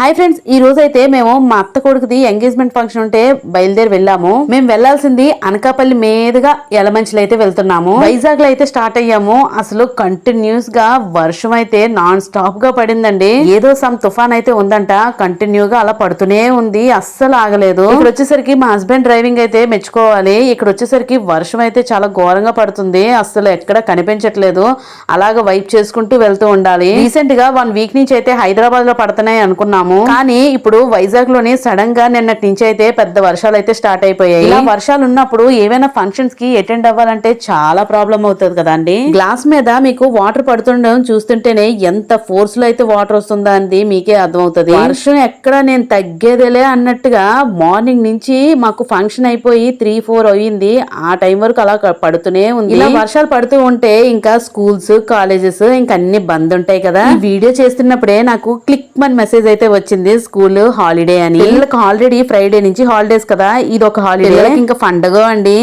Hi friends ఈ రోజు అయితే మేము మా అత్త కొడుకుది ఎంగేజ్మెంట్ ఫంక్షన్ ఉంటే బయలుదేరి వెళ్ళాము. మేము వెళ్ళాల్సింది అనకాపల్లి మీదుగా ఎలమంచిలో అయితే వెళ్తున్నాము. వైజాగ్లో అయితే స్టార్ట్ అయ్యాము. అసలు కంటిన్యూస్గా వర్షం అయితే నాన్ స్టాప్గా పడిందండి. ఏదో సమ్ తుఫాన్ అయితే ఉందంట. కంటిన్యూ గా అలా పడుతూనే ఉంది. అస్సలు ఆగలేదు. ఇక్కడ వచ్చేసరికి మా హస్బెండ్ డ్రైవింగ్ అయితే మెచ్చుకోవాలి. ఇక్కడ వచ్చేసరికి వర్షం అయితే చాలా ఘోరంగా పడుతుంది. అస్సలు ఎక్కడ కనిపించట్లేదు. అలాగ వైప్ చేసుకుంటూ వెళ్తూ ఉండాలి. రీసెంట్గా వన్ వీక్ నుంచి అయితే హైదరాబాద్లో పడుతున్నాయి అనుకున్నాము. కానీ ఇప్పుడు వైజాగ్లోని సడన్గా నిన్నటి నుంచి అయితే పెద్ద వర్షాలు అయితే స్టార్ట్ అయిపోయాయి. ఇలా వర్షాలు ఉన్నప్పుడు ఏవైనా ఫంక్షన్స్కి అటెండ్ అవ్వాలంటే చాలా ప్రాబ్లం అవుతుంది కదండి. గ్లాస్ మీద మీకు వాటర్ పడుతుండడం చూస్తుంటేనే ఎంత ఫోర్స్లో అయితే వాటర్ వస్తుందా అని మీకే అర్థమవుతుంది. వర్షం ఎక్కడ నేను తగ్గేదేలే అన్నట్టుగా మార్నింగ్ నుంచి మాకు ఫంక్షన్ అయిపోయి త్రీ ఫోర్ అయ్యింది. ఆ టైం వరకు అలా పడుతూనే ఉంది. ఇలా వర్షాలు పడుతూ ఉంటే ఇంకా స్కూల్స్ కాలేజెస్ ఇంకా అన్ని బంద్ ఉంటాయి కదా. వీడియో చేస్తున్నప్పుడే నాకు క్లిక్ మన మెసేజ్ అయితే వచ్చింది స్కూల్ హాలిడే అని. పిల్లలకు ఆల్రెడీ ఫ్రైడే నుంచి హాలిడేస్ కదా ఇది ఒక హాలిడే ఇంకా పండగ అండి.